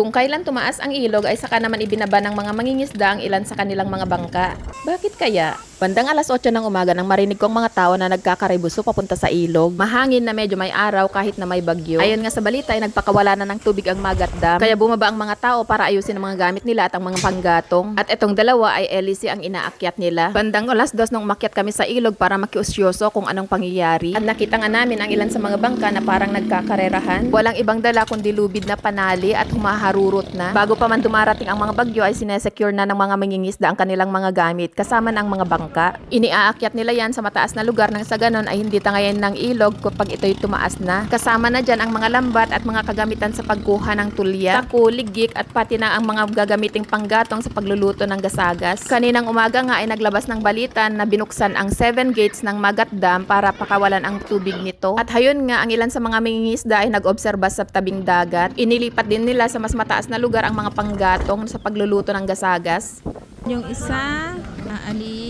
Kung kailan tumaas ang ilog ay saka naman ibinaba ng mga mangingisda ang ilan sa kanilang mga bangka. Bakit kaya? Bandang alas 8 ng umaga nang marinig kong mga tao na nagkakaribuso papunta sa ilog. Mahangin na medyo may araw kahit na may bagyo. Ayon nga sa balita ay nagpakawala na ng tubig ang Magat Dam. Kaya bumaba ang mga tao para ayusin ang mga gamit nila at ang mga panggatong. At etong dalawa ay LEC ang inaakyat nila. Bandang alas 2 nung umakyat kami sa ilog para makiusyoso kung anong pangyayari. At nakita nga namin ang ilan sa mga bangka na parang nagkakarerahan. Walang ibang dala kundi lubid na panali at humaharurot na. Bago pa man dumarating ang mga bagyo ay sinesecure na ng mga mangingisda ang kanilang mga gamit kasama ng mga bangka. Iniaakyat nila yan sa mataas na lugar nang sa ganon ay hindi tangayan ng ilog kapag ito'y tumaas na. Kasama na dyan ang mga lambat at mga kagamitan sa pagkuha ng tulya, taku, ligik at pati na ang mga gagamiting panggatong sa pagluluto ng gasagas. Kaninang umaga nga ay naglabas ng balita na binuksan ang 7 gates ng Magat Dam para pakawalan ang tubig nito. At hayon nga ang ilan sa mga mangingisda ay nag-obserba sa tabing dagat. Inilipat din nila sa mas mataas na lugar ang mga panggatong sa pagluluto ng gasagas. Yung isa, aalis.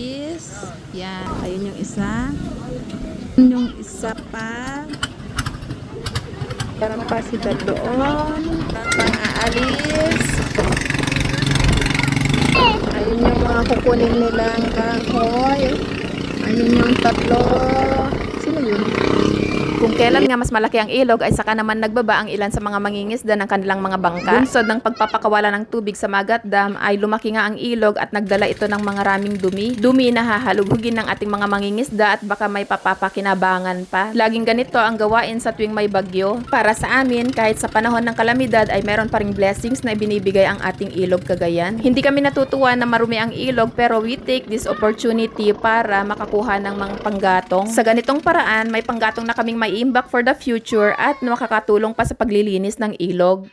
Yan, ayun yung isa. Yung isa pa. Parang pa sila doon. Pang aalis. Ayun yung mga kukunin nilang kahoy. Ayun yung tatlo. Sino yun? Kung kailan nga mas malaki ang ilog ay saka naman nagbaba ang ilan sa mga mangingisda ng kanilang mga bangka. Bunsod ng pagpapakawala ng tubig sa Magat Dam ay lumaki nga ang ilog at nagdala ito ng mga raming dumi. Dumi na hahalughugin ng ating mga mangingisda at baka may papapakinabangan pa. Laging ganito ang gawain sa tuwing may bagyo. Para sa amin, kahit sa panahon ng kalamidad ay meron pa ring blessings na ibinibigay ang ating ilog kagayan. Hindi kami natutuwa na marumi ang ilog pero we take this opportunity para makakuha ng mga panggatong. Sa ganitong paraan, may panggatong na kaming may imbak for the future at makakatulong pa sa paglilinis ng ilog.